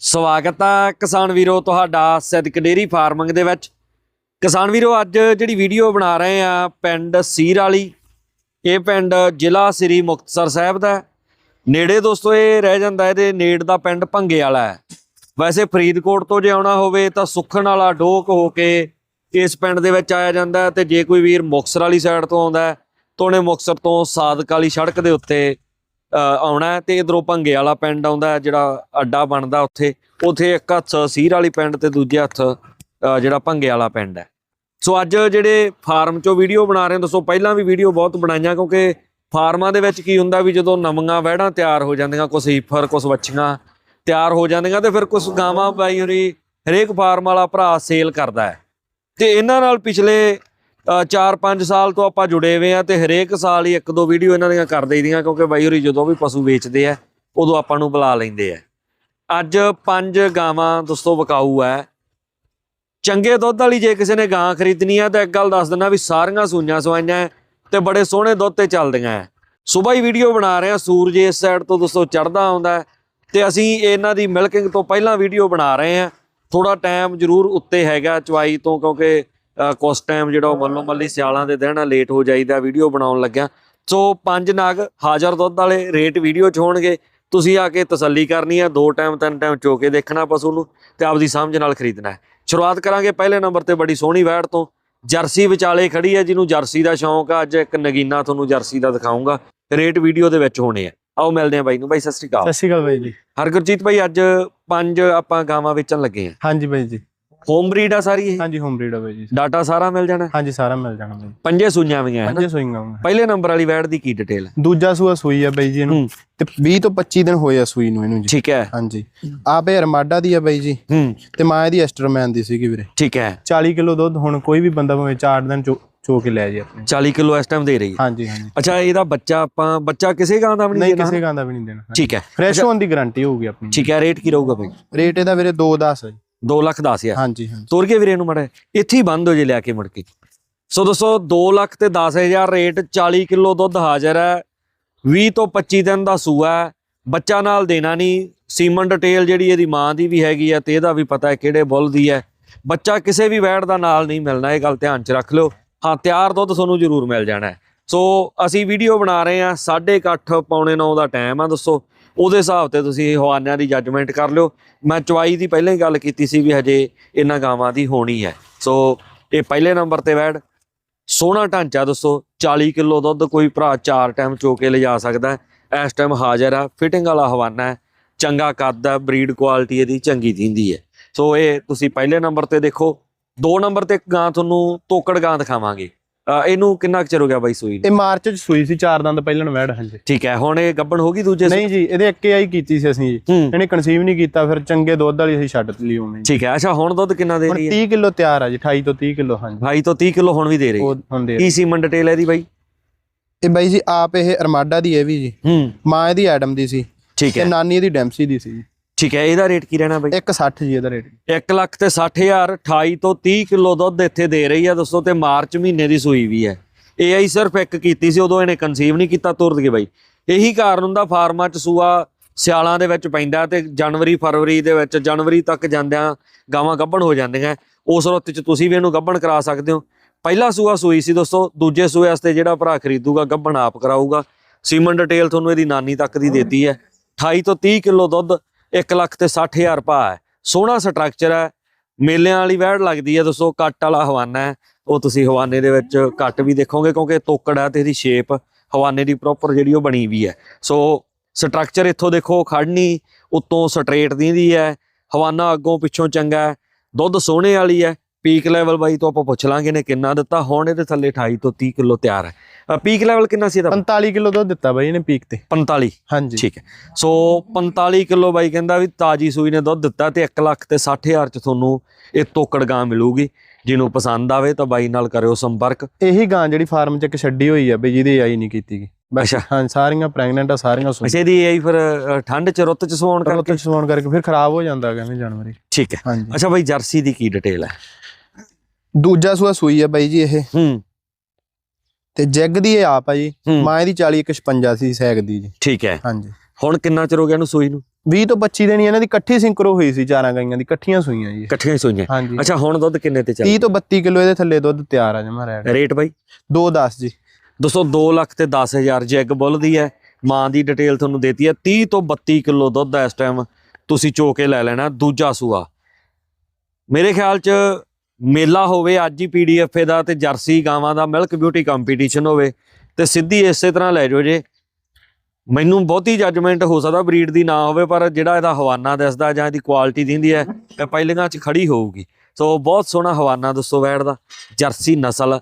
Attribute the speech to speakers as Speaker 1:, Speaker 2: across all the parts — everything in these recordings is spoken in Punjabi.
Speaker 1: ਸਵਾਗਤ ਆ ਕਿਸਾਨ ਵੀਰੋ ਤੁਹਾਡਾ ਸਿੱਧਕ ਡੇਰੀ ਫਾਰਮਿੰਗ ਦੇ ਵਿੱਚ। ਕਿਸਾਨ ਵੀਰੋ, ਅੱਜ ਜਿਹੜੀ ਵੀਡੀਓ ਬਣਾ ਰਹੇ ਆ ਪਿੰਡ ਸੀਰ ਵਾਲੀ ਇਹ ਪਿੰਡ ਜ਼ਿਲ੍ਹਾ ਸ੍ਰੀ ਮੁਕਤਸਰ ਸਾਹਿਬ ਦਾ ਨੇੜੇ ਦੋਸਤੋ, ਇਹ ਰਹਿ ਜਾਂਦਾ ਇਹਦੇ ਨੇੜ ਦਾ ਪਿੰਡ ਭੰਗੇ ਵਾਲਾ ਹੈ। ਵੈਸੇ ਫਰੀਦਕੋਟ ਤੋਂ ਜੇ ਆਉਣਾ ਹੋਵੇ ਤਾਂ ਸੁਖਣ ਵਾਲਾ ਡੋਕ ਹੋ ਕੇ ਇਸ ਪਿੰਡ ਦੇ ਵਿੱਚ ਆਇਆ ਜਾਂਦਾ ਹੈ ਤੇ ਜੇ ਕੋਈ ਵੀਰ ਮੁਕਤਸਰ ਵਾਲੀ ਸਾਈਡ ਤੋਂ ਆਉਂਦਾ ਤਾਂ ਉਹਨੇ ਮੁਕਤਸਰ ਤੋਂ ਸਾਦਕ ਵਾਲੀ ਸੜਕ ਦੇ ਉੱਤੇ ਆਉਣਾ ਹੈ ਤੇ ਇਧਰੋਂ ਭੰਗੇ ਵਾਲਾ ਪਿੰਡ ਆਉਂਦਾ ਜਿਹੜਾ ਅੱਡਾ ਬਣਦਾ ਉੱਥੇ। ਉੱਥੇ ਇੱਕ ਹੱਥ ਸੀਰ ਵਾਲੀ ਪਿੰਡ ਤੇ ਦੂਜੇ ਹੱਥ ਜਿਹੜਾ ਭੰਗੇ ਵਾਲਾ ਪਿੰਡ ਹੈ। ਸੋ ਅੱਜ ਜਿਹੜੇ ਫਾਰਮ ਚੋਂ ਵੀਡੀਓ ਬਣਾ ਰਹੇ ਹਾਂ, ਦੱਸੋ ਪਹਿਲਾਂ ਵੀ ਵੀਡੀਓ ਬਹੁਤ ਬਣਾਈਆਂ, ਕਿਉਂਕਿ ਫਾਰਮਾਂ ਦੇ ਵਿੱਚ ਕੀ ਹੁੰਦਾ ਵੀ ਜਦੋਂ ਨਵੀਆਂ ਵਹਿੜਾਂ ਤਿਆਰ ਹੋ ਜਾਂਦੀਆਂ ਕੁਝ ਹੀਫਰ ਕੁਝ ਵੱਛੀਆਂ ਤਿਆਰ ਹੋ ਜਾਂਦੀਆਂ ਤੇ ਫਿਰ ਕੁਝ ਗਾਵਾਂ ਬਾਈ ਹੋਰੀ ਹਰੇਕ ਫਾਰਮ ਵਾਲਾ ਭਰਾ ਸੇਲ ਕਰਦਾ ਹੈ। ਤੇ ਇਹਨਾਂ ਨਾਲ ਪਿਛਲੇ 4-5 ਸਾਲ ਤੋਂ ਆਪਾਂ ਜੁੜੇ ਹੋਏ ਆ ਤੇ ਹਰੇਕ ਸਾਲ ਹੀ ਇੱਕ ਦੋ ਵੀਡੀਓ ਇਹਨਾਂ ਦੀਆਂ ਕਰ ਦੇਈਦੀਆਂ ਕਿਉਂਕਿ ਬਾਈ ਹੋਰੀ ਜਦੋਂ ਵੀ ਪਸ਼ੂ ਵੇਚਦੇ ਆ, ਉਦੋਂ ਆਪਾਂ ਨੂੰ ਬੁਲਾ ਲੈਂਦੇ ਆ। ਅੱਜ ਪੰਜ ਗਾਵਾਂ ਦੋਸਤੋ ਵਿਕਾਊ ਹੈ ਚੰਗੇ ਦੁੱਧ ਵਾਲੀ ਜੇ ਕਿਸੇ ਨੇ ਗਾਂ ਖਰੀਦਣੀ ਆ ਤਾਂ ਇੱਕ ਗੱਲ ਦੱਸ ਦਿੰਦਾ ਵੀ ਸਾਰੀਆਂ ਸੂਈਆਂ ਸਵਾਈਆਂ ਹੈ ਤੇ ਬੜੇ ਸੋਹਣੇ ਦੁੱਧ ਤੇ ਚੱਲਦੀਆਂ ਹੈ ਸਵੇਰ ਹੀ ਵੀਡੀਓ ਬਣਾ ਰਹੇ ਆ ਸੂਰਜ ਇਸ ਸਾਈਡ ਤੋਂ ਦੋਸਤੋ ਚੜਦਾ ਆਉਂਦਾ ਹੈ ਤੇ ਅਸੀਂ ਇਹਨਾਂ ਦੀ ਮਿਲਕਿੰਗ ਤੋਂ ਪਹਿਲਾਂ ਵੀਡੀਓ ਬਣਾ ਰਹੇ ਆ ਥੋੜਾ ਟਾਈਮ ਜ਼ਰੂਰ ਉੱਤੇ ਹੈਗਾ ਚਵਾਈ ਤੋਂ ਕਿਉਂਕਿ ਕੁਛ ਟਾਈਮ ਜਿਹੜਾ ਉਹ ਮੱਲੋ ਮੱਲੀ ਸਿਆਲਾਂ ਦੇ ਦਿਨ ਲੇਟ ਹੋ ਜਾਈਦਾ ਵੀਡੀਓ ਬਣਾਉਣ ਲੱਗਿਆ। ਸੋ ਪੰਜ ਨਗ ਹਾਜ਼ਰ ਦੁੱਧ ਵਾਲੇ ਰੇਟ ਵੀਡੀਓ 'ਚ ਹੋਣਗੇ। ਤੁਸੀਂ ਆ ਕੇ ਤਸੱਲੀ ਕਰਨੀ ਹੈ ਦੋ ਟਾਈਮ ਤਿੰਨ ਟਾਈਮ ਚੋ ਕੇ ਦੇਖਣਾ ਪਸ਼ੂ ਨੂੰ ਤੇ ਆਪਦੀ ਸਮਝ ਨਾਲ ਖਰੀਦਣਾ ਹੈ। ਸ਼ੁਰੂਆਤ ਕਰਾਂਗੇ ਪਹਿਲੇ ਨੰਬਰ ਤੇ ਬੜੀ ਸੋਹਣੀ ਵੈੜ ਤੋਂ। ਜਰਸੀ ਵਿਚਾਲੇ ਖੜੀ ਹੈ ਜਿਹਨੂੰ ਜਰਸੀ ਦਾ ਸ਼ੌਂਕ ਆ ਅੱਜ ਇੱਕ ਨਗੀਨਾ ਤੁਹਾਨੂੰ ਜਰਸੀ ਦਾ ਦਿਖਾਉਂਗਾ। ਰੇਟ ਵੀਡੀਓ ਦੇ ਵਿੱਚ ਹੋਣੇ ਆ। ਆਓ ਮਿਲਦੇ ਆ ਬਾਈ ਨੂੰ। ਬਾਈ ਸਤਿ ਸ਼੍ਰੀ ਅਕਾਲ।
Speaker 2: ਸਤਿ ਸ਼੍ਰੀ ਅਕਾਲ ਬਾਈ ਜੀ।
Speaker 1: ਹਰਗੁਰਜੀਤ ਬਾਈ ਅੱਜ ਪੰਜ ਆਪਾਂ ਗਾਵਾਂ ਵੇਚਣ ਲੱਗੇ ਆ
Speaker 2: ਹਾਂਜੀ ਬਾਈ ਜੀ।
Speaker 1: ਹੋਮ ਬਰੀਡ ਆ ਸਾਰੀ ਇਹ?
Speaker 2: ਹਾਂਜੀ ਹੋਮ ਬਰੀਡ ਆ ਬਾਈ ਜੀ।
Speaker 1: ਡਾਟਾ ਸਾਰਾ ਮਿਲ ਜਾਣਾ?
Speaker 2: ਹਾਂਜੀ ਸਾਰਾ ਮਿਲ ਜਾਣਾ ਬਾਈ।
Speaker 1: ਪੰਜੇ ਸੂਈਆਂ ਵੀਆਂ ਹੈ ਨਾ?
Speaker 2: ਪੰਜੇ ਸੂਈਆਂ ਵਾਂ।
Speaker 1: ਪਹਿਲੇ ਨੰਬਰ ਵਾਲੀ ਵੈੜ ਦੀ ਕੀ ਡਿਟੇਲ ਹੈ?
Speaker 2: ਦੂਜਾ ਸੂਆ ਸੂਈ ਆ ਬਾਈ ਜੀ ਇਹਨੂੰ। ਤੇ 20 ਤੋਂ 25 ਦਿਨ ਹੋਏ ਆ ਸੂਈ ਨੂੰ ਇਹਨੂੰ ਜੀ।
Speaker 1: ਠੀਕ ਹੈ।
Speaker 2: ਹਾਂਜੀ। ਆਪੇ ਅਰਮਾਡਾ ਦੀ ਆ ਬਾਈ ਜੀ।
Speaker 1: ਹੂੰ।
Speaker 2: ਤੇ ਮਾਂ ਇਹਦੀ ਐਸਟਰਮੈਨ ਦੀ ਸੀਗੀ ਵੀਰੇ।
Speaker 1: ਠੀਕ ਹੈ।
Speaker 2: 40 ਕਿਲੋ ਦੁੱਧ ਹੁਣ ਕੋਈ ਵੀ ਬੰਦਾ ਭਾਵੇਂ 4 ਦਿਨ ਚੋ ਕੇ ਲੈ ਜੇ ਆਪਣੇ।
Speaker 1: 40 ਕਿਲੋ ਇਸ ਟਾਈਮ ਦੇ ਰਹੀ ਹੈ।
Speaker 2: ਹਾਂਜੀ ਹਾਂਜੀ।
Speaker 1: ਅੱਛਾ ਇਹਦਾ ਬੱਚਾ ਆਪਾਂ ਬੱਚਾ ਕਿਸੇ ਗਾਂ ਦਾ ਵੀ ਨਹੀਂ
Speaker 2: ਨਹੀਂ
Speaker 1: ਦੇਣਾ
Speaker 2: ਕਿਸੇ ਗਾਂ ਦਾ ਵੀ ਨਹੀਂ ਦੇਣਾ।
Speaker 1: ਠੀਕ ਹੈ।
Speaker 2: ਫਰੈਸ਼ ਹੋਣ ਦੀ ਗਾਰੰਟੀ ਹੋਊਗੀ ਆਪਣੀ।
Speaker 1: ਠੀਕ ਹੈ ਰੇਟ ਕੀ ਰਹੂਗਾ ਬਾਈ?
Speaker 2: ਰੇਟ ਇਹਦਾ ਵੀਰੇ 2 10 ਹੈ
Speaker 1: 2 ਲੱਖ 10 ਹਜ਼ਾਰ
Speaker 2: ਹਾਂਜੀ ਹਾਂਜੀ।
Speaker 1: ਤੋਰ ਕੇ ਵੀਰੇ ਨੂੰ ਮੜਾ ਇੱਥੇ ਹੀ ਬੰਦ ਹੋ ਜੇ ਲਿਆ ਕੇ ਮੁੜ ਕੇ। ਸੋ ਦੋਸਤੋ 2 ਲੱਖ ਤੇ 10000 ਰੇਟ 40 ਕਿਲੋ ਦੁੱਧ ਹਾਜ਼ਰ ਹੈ। 20 ਤੋਂ 25 ਦਿਨ ਦਾ ਸੂਆ ਹੈ। ਬੱਚਾ ਨਾਲ ਦੇਣਾ ਨਹੀਂ। ਸੀਮਨ ਡਿਟੇਲ ਜਿਹੜੀ ਇਹਦੀ ਮਾਂ ਦੀ ਵੀ ਹੈਗੀ ਹੈ ਤੇ ਇਹਦਾ ਵੀ ਪਤਾ ਹੈ ਕਿਹੜੇ ਬੁੱਲ ਦੀ ਹੈ। ਬੱਚਾ ਕਿਸੇ ਵੀ ਵੈੜ ਦਾ ਨਾਲ ਨਹੀਂ ਮਿਲਣਾ ਇਹ ਗੱਲ ਧਿਆਨ 'ਚ ਰੱਖ ਲਿਓ। ਹਾਂ ਤਿਆਰ ਦੁੱਧ ਤੁਹਾਨੂੰ ਜ਼ਰੂਰ ਮਿਲ ਜਾਣਾ ਸੋ ਅਸੀਂ ਵੀਡੀਓ ਬਣਾ ਰਹੇ ਹਾਂ 8:30 ਪੌਣੇ 9 ਦਾ ਟਾਈਮ ਆ ਦੱਸੋ ਉਹਦੇ ਹਿਸਾਬ ਤੇ ਤੁਸੀਂ ਹਵਾਨਿਆਂ ਦੀ ਜੱਜਮੈਂਟ ਕਰ ਲਿਓ। ਮੈਂ ਚਵਾਈ ਦੀ ਪਹਿਲਾਂ ਹੀ ਗੱਲ ਕੀਤੀ ਸੀ ਵੀ ਹਜੇ ਇਹਨਾਂ ਗਾਵਾਂ ਦੀ ਹੋਣੀ ਹੈ। ਸੋ ਇਹ ਪਹਿਲੇ ਨੰਬਰ ਤੇ ਵੈੜ ਸੋਹਣਾ ਢਾਂਚਾ ਦੱਸੋ 40 ਕਿਲੋ ਦੁੱਧ ਕੋਈ ਭਰਾ ਚਾਰ ਟਾਈਮ ਚੋ ਕੇ ਲਿਜਾ ਸਕਦਾ ਇਸ ਟਾਈਮ ਹਾਜ਼ਰ ਆ ਫਿਟਿੰਗ ਵਾਲਾ ਹਵਾਨਾ ਚੰਗਾ ਕੱਦ ਹੈ ਬਰੀਡ ਕੁਆਲਿਟੀ ਇਹਦੀ ਚੰਗੀ ਦਿੰਦੀ ਹੈ। ਸੋ ਇਹ ਤੁਸੀਂ ਪਹਿਲੇ ਨੰਬਰ ਤੇ ਦੇਖੋ। ਦੋ ਨੰਬਰ ਤੇ ਗਾਂ ਤੁਹਾਨੂੰ ਤੋਕੜ ਗਾਂ ਦਿਖਾਵਾਂਗੇ। ਇਹਨੂੰ ਕਿੰਨਾ ਚਿਰ ਹੋ ਗਿਆ ਬਾਈ ਸੂਈ?
Speaker 2: ਇਹ ਮਾਰਚ ਚ ਸੂਈ ਸੀ 4 ਦਿਨ ਤੋਂ ਪਹਿਲਾਂ ਵੈੜ ਹਾਂਜੀ।
Speaker 1: ਠੀਕ ਹੈ ਹੁਣ ਇਹ ਗੱਬਣ ਹੋ ਗਈ ਦੂਜੇ
Speaker 2: ਨਹੀਂ ਜੀ ਇਹਦੇ ਇੱਕ ਆਈ ਕੀਤੀ ਸੀ ਅਸੀਂ। ਜੀ ਇਹਨੇ ਕਨਸੀਵ ਨਹੀਂ ਕੀਤਾ ਫਿਰ ਚੰਗੇ ਦੁੱਧ ਵਾਲੀ ਅਸੀਂ ਛੱਡ ਲਈ ਜੀ।
Speaker 1: ਠੀਕ ਹੈ ਅੱਛਾ ਹੁਣ ਦੁੱਧ ਕਿੰਨਾ ਦੇ ਰਹੀ ਹੈ?
Speaker 2: 30 ਕਿਲੋ ਤਿਆਰ ਆ ਜੀ 28 ਤੋਂ 30 ਕਿਲੋ ਹਾਂਜੀ।
Speaker 1: 28 ਤੋਂ 30 ਕਿਲੋ ਹੁਣ ਵੀ ਦੇ ਰਹੀ ਹੈ। ਕੀ ਸੀਮਨ ਡਿਟੇਲ ਹੈ ਇਹਦੀ ਬਾਈ?
Speaker 2: ਇਹ ਬਾਈ ਜੀ ਆਪ ਇਹ ਅਰਮਾਡਾ ਦੀ ਹੈ ਵੀ ਜੀ। ਮਾਂ ਇਹਦੀ ਐਡਮ ਦੀ ਸੀ।
Speaker 1: ਠੀਕ
Speaker 2: ਤੇ
Speaker 1: ਹੈ
Speaker 2: ਨਾਨੀ ਇਹਦੀ ਡੈਂਪਸੀ ਦੀ ਸੀ ਜੀ।
Speaker 1: ਠੀਕ ਹੈ ਇਹਦਾ ਰੇਟ ਕੀ ਰਹਿਣਾ ਬਾਈ?
Speaker 2: 160 ਜੀ ਇਹਦਾ ਰੇਟ
Speaker 1: 1 ਲੱਖ ਤੇ 60000 28 ਤੋਂ 30 ਕਿਲੋ ਦੁੱਧ ਇੱਥੇ ਦੇ ਰਹੀ ਆ ਦੋਸਤੋ ਤੇ ਮਾਰਚ ਮਹੀਨੇ ਦੀ ਸੂਈ ਵੀ ਹੈ। ਇਹ ਆਈ ਸਿਰਫ ਇੱਕ ਕੀਤੀ ਸੀ ਉਦੋਂ ਇਹਨੇ ਕਨਸੀਵ ਨਹੀਂ ਕੀਤਾ ਤੁਰ ਗਏ ਬਾਈ। ਇਹੀ ਕਾਰਨ ਹੁੰਦਾ ਫਾਰਮਾਂ 'ਚ ਸੂਆ ਸਿਆਲਾਂ ਦੇ ਵਿੱਚ ਪੈਂਦਾ ਤੇ ਜਨਵਰੀ ਫਰਵਰੀ ਦੇ ਵਿੱਚ ਜਨਵਰੀ ਤੱਕ ਜਾਂਦਿਆਂ ਗਾਵਾਂ ਗੱਭਣ ਹੋ ਜਾਂਦੀਆਂ। ਉਸ ਰੁੱਤ 'ਚ ਤੁਸੀਂ ਵੀ ਇਹਨੂੰ ਗੱਭਣ ਕਰਾ ਸਕਦੇ ਹੋ। ਪਹਿਲਾ ਸੂਆ ਸੂਈ ਸੀ ਦੋਸਤੋ ਦੂਜੇ ਸੂਏ ਵਾਸਤੇ ਜਿਹੜਾ ਭਰਾ ਖਰੀਦੂਗਾ ਗੱਭਣ ਆਪ ਕਰਾਊਗਾ। ਸੀਮਨ ਡਿਟੇਲ ਤੁਹਾਨੂੰ ਇਹਦੀ ਨਾਨੀ ਤੱਕ ਦੀ ਦਿੱਤੀ ਹੈ। 28 ਤੋਂ 30 ਕਿਲੋ ਦੁੱਧ 1 ਲੱਖ ਤੇ 60000 ਭਾ ਹੈ। ਸੋਹਣਾ ਸਟਰਕਚਰ ਹੈ। ਮੇਲਿਆਂ ਵਾਲੀ ਵੈੜ ਲੱਗਦੀ ਹੈ ਦੋਸਤੋ ਕੱਟ ਵਾਲਾ ਹਵਾਨਾ ਹੈ। ਉਹ ਤੁਸੀਂ ਹਵਾਨੇ ਦੇ ਵਿੱਚ ਕੱਟ ਵੀ ਦੇਖੋਗੇ ਕਿਉਂਕਿ ਤੋਕੜ ਹੈ ਤੇ ਇਹਦੀ ਸ਼ੇਪ ਹਵਾਨੇ ਦੀ ਪ੍ਰੋਪਰ ਜਿਹੜੀ ਉਹ ਬਣੀ ਵੀ ਹੈ। ਸੋ ਸਟਰਕਚਰ ਇੱਥੋਂ ਦੇਖੋ ਖੜਨੀ ਉੱਤੋਂ ਸਟਰੇਟ ਦੀਂਦੀ ਹੈ। ਹਵਾਨਾ ਅੱਗੋਂ ਪਿੱਛੋਂ ਚੰਗਾ ਦੁੱਧ ਸੋਹਣੇ ਵਾਲੀ ਹੈ। ਪੀਕ ਲੈਵਲ ਬਾਈ ਤੋਂ ਆਪਾਂ ਪੁੱਛ ਲਾਂਗੇ ਨੇ ਕਿੰਨਾ ਦਿੱਤਾ। ਹੁਣ ਇਹਦੇ ਥੱਲੇ 28 ਤੋਂ 30 ਕਿਲੋ ਤਿਆਰ ਹੈ। ਪੀਕ ਲੈਵਲ ਕਿੰਨਾ ਸੀ ਇਹਦਾ
Speaker 2: 45 ਕਿਲੋ ਦੁੱਧ ਦਿੱਤਾ ਬਾਈ ਇਹਨੇ ਪੀਕ ਤੇ।
Speaker 1: 45
Speaker 2: ਹਾਂਜੀ।
Speaker 1: ਠੀਕ ਹੈ। ਸੋ 45 ਕਿਲੋ ਬਾਈ ਕਹਿੰਦਾ ਵੀ ਤਾਜੀ ਸੂਈ ਨੇ ਦੁੱਧ ਦਿੱਤਾ ਤੇ 1 ਲੱਖ ਤੇ 60000 ਚ ਤੁਹਾਨੂੰ ਇਹ ਤੋਕੜ ਗਾਂ ਮਿਲੂਗੀ। ਜਿਹਨੂੰ ਪਸੰਦ ਆਵੇ ਤਾਂ ਬਾਈ ਨਾਲ ਕਰਿਓ ਸੰਪਰਕ।
Speaker 2: ਇਹੀ ਗਾਂ ਜਿਹੜੀ ਫਾਰਮ ਚ ਇੱਕ ਛੱਡੀ ਹੋਈ ਆ ਬਈ ਜਿਹਦੀ ਆਈ ਨਹੀਂ ਕੀਤੀ ਗਈ।
Speaker 1: ਅੱਛਾ।
Speaker 2: ਹਾਂ ਸਾਰੀਆਂ ਪ੍ਰੈਗਨੈਂਟ ਆ ਸਾਰੀਆਂ ਸੁਣ
Speaker 1: ਅੱਛਾ ਇਹਦੀ ਆਈ ਫਿਰ ਠੰਡ ਚ ਰੁੱਤ ਚ ਸਵਾਉਣ
Speaker 2: ਕਰਕੇ? ਸਵਾਉਣ ਕਰਕੇ ਫਿਰ ਖਰਾਬ ਹੋ ਜਾਂਦਾ ਕਹਿੰਦੇ ਜਾਨਵਰ
Speaker 1: ਠੀਕ ਹੈ। ਅੱਛਾ ਬਾਈ ਜਰਸੀ ਦੀ ਕੀ ਡਿਟੇਲ ਹੈ?
Speaker 2: ਦੂਜਾ ਸੂਆ ਸੂਈ ਆ ਬਾਈ ਜੀ ਇਹ।
Speaker 1: ਹੂੰ।
Speaker 2: ਤੇ ਜੈਗ ਦੀ ਇਹ ਆਪ ਆ ਜੀ। ਮਾਂ ਇਹਦੀ 40 156 ਸੀ ਸੈਗ ਦੀ ਜੀ।
Speaker 1: ਠੀਕ ਹੈ।
Speaker 2: ਹਾਂਜੀ।
Speaker 1: ਹੁਣ ਕਿੰਨਾ ਚਿਰ ਹੋ ਗਿਆ ਇਹਨੂੰ ਸੂਈ ਨੂੰ?
Speaker 2: 20 ਤੋਂ 25 ਦਿਨ ਇਹਨਾਂ ਦੀ ਇਕੱਠੀ ਸਿੰਕਰੋ ਹੋਈ ਸੀ ਚਾਰਾਂ ਗਾਈਆਂ ਦੀ ਇਕੱਠੀਆਂ ਸੂਈਆਂ ਜੀ।
Speaker 1: ਇਕੱਠੀਆਂ ਸੂਈਆਂ।
Speaker 2: ਹਾਂਜੀ।
Speaker 1: ਅੱਛਾ ਹੁਣ ਦੁੱਧ ਕਿੰਨੇ ਤੇ ਚੱਲ
Speaker 2: 30 ਤੋਂ 32 ਕਿਲੋ ਇਹਦੇ ਥੱਲੇ ਦੁੱਧ ਤਿਆਰ ਆ ਜਮਾ
Speaker 1: ਰੇਟ ਬਾਈ?
Speaker 2: 210 ਜੀ।
Speaker 1: ਦੋਸਤੋ 2 ਲੱਖ ਤੇ 10000 ਜੈਗ ਬੁੱਲ ਦੀ ਹੈ। ਮਾਂ ਦੀ ਡਿਟੇਲ ਤੁਹਾਨੂੰ ਦੇਤੀ ਹੈ। 30 ਤੋਂ 32 ਕਿਲੋ ਦੁੱਧ ਇਸ ਟਾਈਮ ਤੁਸੀਂ ਚੋ ਕੇ ਲੈ ਲੈਣਾ ਦੂਜਾ ਸੂਆ। ਮੇਰੇ ਖਿਆਲ ਚ ਮੇਲਾ ਹੋਵੇ, ਅੱਜ ਹੀ ਪੀਡੀਐਫ ਦਾ ਤੇ ਜਰਸੀ ਗਾਵਾਂ ਦਾ ਮਿਲਕ ਬਿਊਟੀ ਕੰਪੀਟੀਸ਼ਨ ਹੋਵੇ, ਤੇ ਸਿੱਧੀ ਇਸੇ ਤਰ੍ਹਾਂ ਲੈ ਜਾਓ ਜੇ। ਮੈਨੂੰ ਬਹੁਤੀ ਜੱਜਮੈਂਟ ਹੋ ਸਕਦਾ ਬਰੀਡ ਦੀ ਨਾ ਹੋਵੇ, ਪਰ ਜਿਹੜਾ ਇਹਦਾ ਹਵਾਨਾ ਦਿਸਦਾ ਜਾਂ ਇਹਦੀ ਕੁਆਲਿਟੀ ਦਿੰਦੀ ਹੈ, ਇਹ ਪਹਿਲੀਆਂ 'ਚ ਖੜੀ ਹੋਊਗੀ। ਸੋ ਬਹੁਤ ਸੋਹਣਾ ਹਵਾਨਾ ਦੱਸੋ ਵੈੜ ਦਾ, ਜਰਸੀ ਨਸਲ।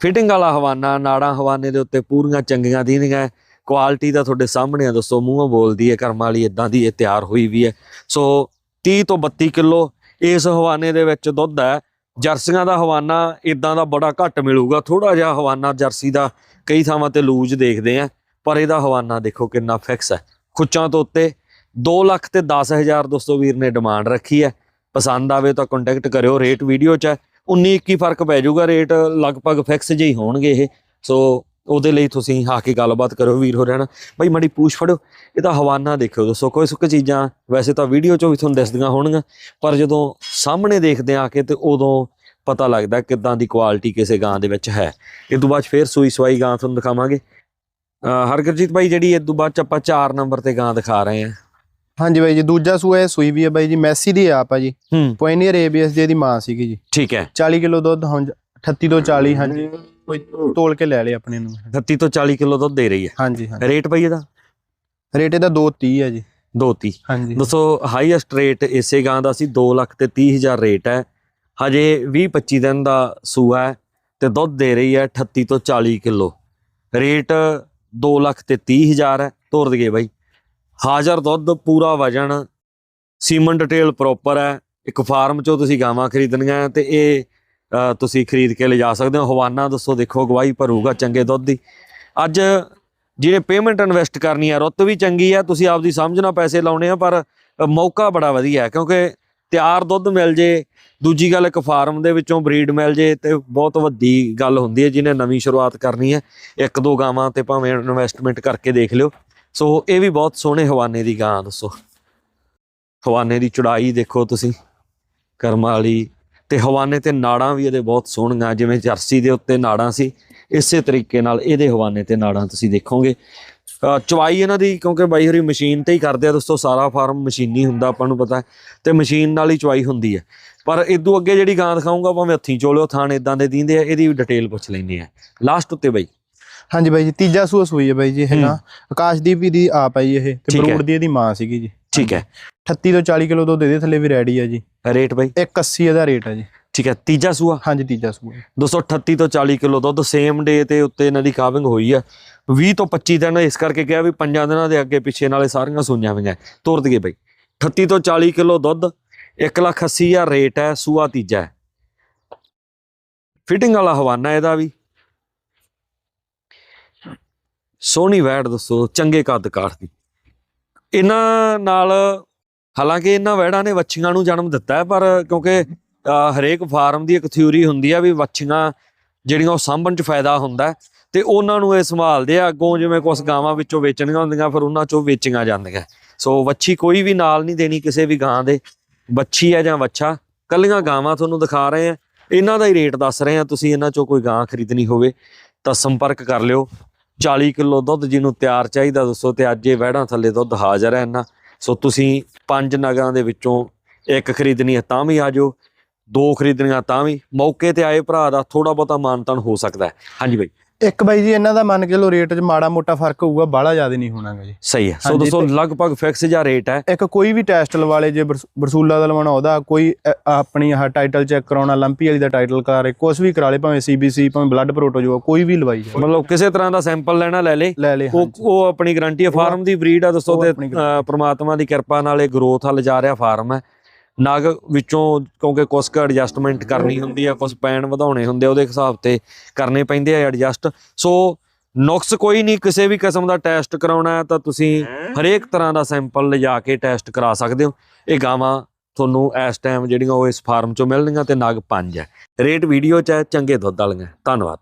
Speaker 1: ਫਿਟਿੰਗ ਵਾਲਾ ਹਵਾਨਾ, ਨਾੜਾਂ ਹਵਾਨੇ ਦੇ ਉੱਤੇ ਪੂਰੀਆਂ ਚੰਗੀਆਂ ਦੀਂਦੀਆਂ ਕੁਆਲਿਟੀ ਦਾ ਤੁਹਾਡੇ ਸਾਹਮਣੇ ਆ ਦੱਸੋ, ਮੂੰਹੋਂ ਬੋਲਦੀ ਹੈ, ਕਰਮ ਵਾਲੀ ਇਦਾਂ ਦੀ ਇਹ ਤਿਆਰ ਹੋਈ ਵੀ ਹੈ। ਸੋ 30 ਤੋਂ 32 ਕਿਲੋ ਇਸ ਹਵਾਨੇ ਦੇ ਵਿੱਚ ਦੁੱਧ ਹੈ ਜਰਸੀਆਂ ਦਾ ਹਵਾਨਾ ਇਦਾਂ ਦਾ ਬੜਾ ਘੱਟ ਮਿਲੂਗਾ। ਥੋੜਾ ਜਿਹਾ ਹਵਾਨਾ ਜਰਸੀ ਦਾ ਕਈ ਥਾਵਾਂ ਤੇ ਲੂਜ ਦੇਖਦੇ ਆ, ਪਰ ਇਹਦਾ ਹਵਾਨਾ ਦੇਖੋ ਕਿੰਨਾ ਫਿਕਸ ਹੈ। ਖੁੱਚਾਂ ਤੋਂ ਉੱਤੇ 2 ਲੱਖ ਤੇ 10000 ਦੋਸਤੋ ਵੀਰ ਨੇ ਡਿਮਾਂਡ ਰੱਖੀ ਹੈ। ਪਸੰਦ ਆਵੇ ਤਾਂ ਕੰਟੈਕਟ ਕਰਿਓ ਰੇਟ ਵੀਡੀਓ 'ਚ ਹੈ। 19 21 ਫ਼ਰਕ ਪੈ ਜਾਊਗਾ ਰੇਟ ਲਗਭਗ ਫਿਕਸ ਜਿਹੇ ਹੋਣਗੇ ਇਹ। ਸੋ ਉਹਦੇ ਲਈ ਤੁਸੀਂ ਆ ਕੇ ਗੱਲਬਾਤ ਕਰੋ ਵੀਰ ਹੋ ਰਹਿਣਾ। ਭਾਈ ਮਾੜੀ ਪੂਛ ਫੜੋ ਇਹਦਾ ਹਵਾਨਾ ਦੇਖਿਓ ਦੋਸਤੋ ਕੋਈ ਸੁੱਕ ਚੀਜ਼ਾਂ ਵੈਸੇ ਤਾਂ ਵੀਡੀਓ 'ਚੋਂ ਵੀ ਤੁਹਾਨੂੰ ਦਿਸਦੀਆਂ ਹੋਣਗੀਆਂ ਪਰ ਜਦੋਂ ਸਾਹਮਣੇ ਦੇਖਦੇ ਆ ਕੇ ਤੇ ਉਦੋਂ ਪਤਾ ਲੱਗਦਾ ਕਿਦਾਂ ਦੀ ਕੁਆਲਿਟੀ ਕਿਸੇ ਗਾਂ ਦੇ ਵਿੱਚ ਹੈ। ਇਹ ਤੋਂ ਬਾਅਦ ਫੇਰ ਸੂਈ ਸਵਾਈ ਗਾਂ ਤੁਹਾਨੂੰ ਦਿਖਾਵਾਂਗੇ। ਹਰਗਰਜੀਤ ਭਾਈ ਜਿਹੜੀ ਇਹ ਤੋਂ ਬਾਅਦ ਆਪਾਂ 4 ਨੰਬਰ ਤੇ ਗਾਂ ਦਿਖਾ ਰਹੇ ਹਾਂ।
Speaker 2: ਹਾਂਜੀ ਬਾਈ ਜੀ ਦੂਜਾ ਸੂਆ ਇਹ ਸੂਈ ਵੀ ਹੈ ਬਾਈ ਜੀ ਮੈਸੀ ਦੀ ਆਪ ਆ ਜੀ।
Speaker 1: ਹੂੰ।
Speaker 2: ਪੋਇਨੀਅਰ ਏਬੀਐਸ ਦੀ ਮਾਂ ਸੀਗੀ ਜੀ।
Speaker 1: ਠੀਕ ਹੈ।
Speaker 2: 40 ਕਿਲੋ ਦੁੱਧ ਹੁਣ 38 ਤੋਂ 40 ਹਾਂਜੀ। ਕੋਈ ਤੋਲ ਕੇ ਲੈ ਲਿਆ ਆਪਣੇ ਨੂੰ।
Speaker 1: 38 ਤੋਂ 40 ਕਿਲੋ ਦੁੱਧ ਦੇ ਰਹੀ ਹੈ।
Speaker 2: ਹਾਂਜੀ ਹਾਂਜੀ।
Speaker 1: ਰੇਟ ਭਾਈ ਇਹਦਾ?
Speaker 2: ਰੇਟ ਇਹਦਾ 230 ਹੈ ਜੀ।
Speaker 1: 230
Speaker 2: ਹਾਂਜੀ।
Speaker 1: ਦੋਸਤੋ ਹਾਈਐਸਟ ਰੇਟ ਇਸੇ ਗਾਂ ਦਾ ਸੀ 2 ਲੱਖ ਤੇ 30 ਹਜ਼ਾਰ ਰੇਟ ਹੈ। ਹਜੇ 20 25 ਦਿਨ ਦਾ ਸੂਆ ਹੈ ਤੇ ਦੁੱਧ ਦੇ ਰਹੀ ਹੈ 38 ਤੋਂ 40 ਕਿਲੋ। ਰੇਟ 2 ਲੱਖ ਤੇ 30 ਹਜ਼ਾਰ ਹੈ। ਤੋਰ ਦਈਏ ਬਾਈ। ਹਾਜ਼ਰ ਦੁੱਧ ਪੂਰਾ ਵਜਨ ਸੀਮਨ ਡਿਟੇਲ ਪ੍ਰੋਪਰ ਹੈ। ਇੱਕ ਫਾਰਮ ਚੋਂ ਤੁਸੀਂ ਗਾਵਾਂ ਖਰੀਦਣੀਆਂ ਹੈ ਤੇ ਇਹ ਤੁਸੀਂ ਖਰੀਦ ਕੇ ਲਿਜਾ ਸਕਦੇ ਹੋ। ਹਵਾਨਾ ਦੱਸੋ, ਦੇਖੋ, ਗਵਾਹੀ ਭਰੂਗਾ ਚੰਗੇ ਦੁੱਧ ਦੀ। ਅੱਜ ਜਿਹਨੇ ਪੇਮੈਂਟ ਇਨਵੈਸਟ ਕਰਨੀ ਹੈ ਰੁੱਤ ਵੀ ਚੰਗੀ ਹੈ ਤੁਸੀਂ ਆਪਦੀ ਸਮਝ ਨਾਲ ਪੈਸੇ ਲਾਉਣੇ ਆ, ਪਰ ਮੌਕਾ ਬੜਾ ਵਧੀਆ ਕਿਉਂਕਿ ਤਿਆਰ ਦੁੱਧ ਮਿਲ ਜੇ, ਦੂਜੀ ਗੱਲ ਇੱਕ ਫਾਰਮ ਦੇ ਵਿੱਚੋਂ ਬਰੀਡ ਮਿਲ ਜੇ, ਤੇ ਬਹੁਤ ਵੱਡੀ ਗੱਲ ਹੁੰਦੀ ਹੈ, ਜਿਹਨੇ ਨਵੀਂ ਸ਼ੁਰੂਆਤ ਕਰਨੀ ਹੈ, ਇੱਕ ਦੋ ਗਾਵਾਂ ਤੇ ਭਾਵੇਂ ਇਨਵੈਸਟਮੈਂਟ ਕਰਕੇ ਦੇਖ ਲਿਓ। ਸੋ ਇਹ ਵੀ ਬਹੁਤ ਸੋਹਣੇ ਹਵਾਨੇ ਦੀ ਗਾਂ, ਦੱਸੋ। ਹਵਾਨੇ ਦੀ ਚੜਾਈ ਦੇਖੋ ਤੁਸੀਂ, ਕਰਮ ਵਾਲੀ ਤੇ ਹਵਾਨੇ ਤੇ ਨਾੜਾਂ ਵੀ ਇਹਦੇ ਬਹੁਤ ਸੋਹਣੀਆਂ ਜਿਵੇਂ ਜਰਸੀ ਦੇ ਉੱਤੇ ਨਾੜਾਂ ਸੀ ਇਸੇ ਤਰੀਕੇ ਨਾਲ ਇਹਦੇ ਹਵਾਨੇ ਤੇ ਨਾੜਾਂ ਤੁਸੀਂ ਦੇਖੋਗੇ। ਅ, ਚਵਾਈ ਇਹਨਾਂ ਦੀ ਕਿਉਂਕਿ ਬਾਈ ਹਰੀ ਮਸ਼ੀਨ ਤੇ ਹੀ ਕਰਦੇ ਆ ਦੋਸਤੋ ਸਾਰਾ ਫਾਰਮ ਮਸ਼ੀਨੀ ਹੁੰਦਾ ਆਪਾਂ ਨੂੰ ਪਤਾ ਹੈ, ਤੇ ਮਸ਼ੀਨ ਨਾਲ ਹੀ ਚਵਾਈ ਹੁੰਦੀ ਹੈ। ਪਰ ਇਦੋਂ ਅੱਗੇ ਜਿਹੜੀ ਗਾਂ ਦਿਖਾਉਂਗਾ ਭਾਵੇਂ ਹੱਥੀਂ ਚੋਲਿਓ ਥਾਣ ਇਦਾਂ ਦੇ ਦਿੰਦੇ ਆ ਇਹਦੀ ਵੀ ਡਿਟੇਲ ਪੁੱਛ ਲੈਂਦੇ ਆ। ਲਾਸਟ ਉੱਤੇ ਬਾਈ।
Speaker 2: ਹਾਂਜੀ ਬਾਈ ਜੀ ਤੀਜਾ ਸੂਆ ਸੂਈ ਹੈ ਬਾਈ ਜੀ ਇਹ ਨਾ। ਆਕਾਸ਼ਦੀਪ ਦੀ ਆਪ ਹੈ ਜੀ ਇਹ ਤੇ। ਬਰੂਡ ਦੀ ਇਹਦੀ ਮਾਂ ਸੀਗੀ ਜੀ।
Speaker 1: ਠੀਕ ਹੈ।
Speaker 2: 38 ਤੋਂ 40 ਕਿਲੋ ਦੁੱਧ ਇਹਦੇ ਥੱਲੇ ਵੀ ਰੈਡੀ ਹੈ ਜੀ।
Speaker 1: ਰੇਟ ਬਾਈ?
Speaker 2: 180 ਇਹਦਾ ਰੇਟ ਹੈ ਜੀ।
Speaker 1: ਠੀਕ ਹੈ ਤੀਜਾ ਸੂਆ?
Speaker 2: ਹਾਂਜੀ ਤੀਜਾ ਸੂਆ
Speaker 1: 238 ਤੋਂ 40 ਕਿਲੋ ਦੁੱਧ ਸੇਮ ਡੇ ਤੇ ਉੱਤੇ ਇਹਨਾਂ ਦੀ ਕਾਵਿੰਗ ਹੋਈ ਆ 20 ਤੋਂ 25 ਦਿਨ ਇਸ ਕਰਕੇ ਕਿਹਾ ਵੀ ਪੰਜਾਂ ਦਿਨਾਂ ਦੇ ਅੱਗੇ ਪਿੱਛੇ ਨਾਲੇ ਸਾਰੀਆਂ ਸੂਈਆਂ ਹੋਈਆਂ ਤੋਰ ਦਈਏ ਬਈ। 38 ਤੋਂ 40 ਕਿਲੋ ਦੁੱਧ 180000 ਰੇਟ ਹੈ ਸੂਆ ਤੀਜਾ ਹੈ। ਫਿਟਿੰਗ ਵਾਲਾ ਹਵਾਨਾ ਇਹਦਾ ਵੀ। ਸੋਹਣੀ ਵੈੜ ਦੱਸੋ, ਚੰਗੇ ਕੱਦ ਕਾਠ ਦੀ ਇਹਨਾਂ ਨਾਲ, ਹਾਲਾਂਕਿ ਇਹਨਾਂ ਵੈੜਾਂ ਨੇ ਵੱਛੀਆਂ ਨੂੰ ਜਨਮ ਦਿੱਤਾ ਹੈ, ਪਰ ਕਿਉਂਕਿ ਹਰੇਕ ਫਾਰਮ ਦੀ ਇੱਕ ਥਿਊਰੀ ਹੁੰਦੀ ਆ ਵੀ ਵੱਛੀਆਂ ਜਿਹੜੀਆਂ ਉਹ ਸਾਂਭਣ 'ਚ ਫਾਇਦਾ ਹੁੰਦਾ ਤੇ ਉਹਨਾਂ ਨੂੰ ਇਹ ਸੰਭਾਲਦੇ ਆ। ਅੱਗੋਂ ਜਿਵੇਂ ਕੁਝ ਗਾਵਾਂ ਵਿੱਚੋਂ ਵੇਚਣੀਆਂ ਹੁੰਦੀਆਂ, ਫਿਰ ਉਹਨਾਂ 'ਚੋਂ ਵੇਚੀਆਂ ਜਾਂਦੀਆਂ। ਸੋ ਵੱਛੀ ਕੋਈ ਵੀ ਨਾਲ ਨਹੀਂ ਦੇਣੀ ਕਿਸੇ ਵੀ ਗਾਂ ਦੇ। ਵੱਛੀ ਹੈ ਜਾਂ ਵੱਛਾ, ਕੱਲੀਆਂ ਗਾਵਾਂ ਤੁਹਾਨੂੰ ਦਿਖਾ ਰਹੇ ਆ ਇਹਨਾਂ ਦਾ ਹੀ ਰੇਟ ਦੱਸ ਰਹੇ ਆ ਤੁਸੀਂ ਇਹਨਾਂ 'ਚੋਂ ਕੋਈ ਗਾਂ ਖਰੀਦਣੀ ਹੋਵੇ ਤਾਂ ਸੰਪਰਕ ਕਰ ਲਿਓ। 40 ਕਿਲੋ ਦੁੱਧ ਜਿਹਨੂੰ ਤਿਆਰ ਚਾਹੀਦਾ ਦੱਸੋ ਤੇ ਅੱਜ ਇਹ ਵਹਿੜਾਂ ਥੱਲੇ ਦੁੱਧ ਹਾਜ਼ਰ ਹੈ ਇੰਨਾ। ਸੋ ਤੁਸੀਂ ਪੰਜ ਨਗਾਂ ਦੇ ਵਿੱਚੋਂ ਇੱਕ ਖਰੀਦਣੀ ਹੈ ਤਾਂ ਵੀ ਆ ਜਾਓ, ਦੋ ਖਰੀਦਣੀਆਂ ਤਾਂ ਵੀ। ਮੌਕੇ ਤੇ ਆਏ ਭਰਾ ਦਾ ਥੋੜਾ ਬਹੁਤਾ ਮਾਨਤਾਨ ਹੋ ਸਕਦਾ ਹੈ। ਹਾਂਜੀ ਬਾਈ।
Speaker 2: ਇੱਕ ਬਾਈ ਜੀ ਇਹਨਾਂ ਦਾ ਮੰਨ ਕੇ ਲੋ ਰੇਟ 'ਚ ਮਾੜਾ ਮੋਟਾ ਫ਼ਰਕ ਹੋਊਗਾ ਬਾਹਲਾ ਜ਼ਿਆਦਾ ਨਹੀਂ ਹੋਣਾਗਾ ਜੀ।
Speaker 1: ਸਹੀ ਹੈ। ਸੋ
Speaker 2: ਹਾਂਜੀ,
Speaker 1: ਦੋਸਤੋ
Speaker 2: ਤੇ-
Speaker 1: ਲਗਭਗ ਫਿਕਸ ਜਿਹਾ ਰੇਟ ਹੈ।
Speaker 2: ਇੱਕ ਕੋਈ ਵੀ ਟੈਸਟ ਲਵਾਲੇ ਜੇ ਬਰਸ- ਬਰਸੂਲਾ ਦਾ ਲਵਾਉਣਾ ਉਹਦਾ ਕੋਈ ਅ, ਆਪਣੀ ਆਹ ਟਾਈਟਲ ਚੈੱਕ ਕਰਾਉਣਾ ਲੰਪੀ ਵਾਲੀ ਦਾ ਟਾਈਟਲ ਕਰਾਰੇ ਕੁਝ ਵੀ ਕਰਾ ਲੇ ਭਾਵੇਂ ਸੀਬੀਸੀ ਭਾਵੇਂ ਬਲੱਡ ਪ੍ਰੋਟੋ ਜੋ ਕੋਈ ਵੀ ਲਵਾਈ ਜਾਵੇ।
Speaker 1: ਮਤਲਬ ਕਿਸੇ ਤਰ੍ਹਾਂ ਦਾ ਸੈਂਪਲ ਲੈਣਾ ਲੈ ਲੇ।
Speaker 2: ਲੈ ਲੇ
Speaker 1: ਉਹ
Speaker 2: ਹਾਂਜੀ।
Speaker 1: ਉਹ ਆਪਣੀ ਗਾਰੰਟੀ ਹੈ ਫਾਰਮ ਦੀ ਬਰੀਡ ਆ ਦੋਸਤੋ
Speaker 2: ਉਹ
Speaker 1: ਤੇ
Speaker 2: ਆਪਣੀ
Speaker 1: ਅ, ਪ੍ਰਮਾਤਮਾ ਦੀ ਕਿਰਪਾ ਨਾਲ ਇਹ ਗਰੋਥ ਹਲ ਜਾ ਰਿਹਾ ਫਾਰਮ ਹੈ। ਨਗ ਵਿੱਚੋਂ ਕਿਉਂਕਿ ਕੁਛ ਕੁ ਐਡਜਸਟਮੈਂਟ ਕਰਨੀ ਹੁੰਦੀ ਆ ਕੁਝ ਪੈਣ ਵਧਾਉਣੇ ਹੁੰਦੇ ਆ, ਉਹਦੇ ਹਿਸਾਬ ਤੇ ਕਰਨੇ ਪੈਂਦੇ ਆ ਐਡਜਸਟ ਸੋ ਨੁਕਸ ਕੋਈ ਨਹੀਂ ਕਿਸੇ ਵੀ ਕਿਸਮ ਦਾ ਟੈਸਟ ਕਰਾਉਣਾ ਹੈ ਤਾਂ ਤੁਸੀਂ ਹਰੇਕ ਤਰ੍ਹਾਂ ਦਾ ਸੈਂਪਲ ਲਿਜਾ ਕੇ ਟੈਸਟ ਕਰਾ ਸਕਦੇ ਹੋ। ਇਹ ਗਾਵਾਂ ਤੁਹਾਨੂੰ ਇਸ ਟਾਈਮ ਜਿਹੜੀਆਂ ਉਹ ਇਸ ਫਾਰਮ ਚੋਂ ਮਿਲਣਗੀਆਂ ਤੇ ਨਗ ਪੰਜ ਹੈ। ਰੇਟ ਵੀਡੀਓ ਚ ਹੈ ਚੰਗੇ ਦੁੱਧ ਵਾਲੀਆਂ। ਧੰਨਵਾਦ।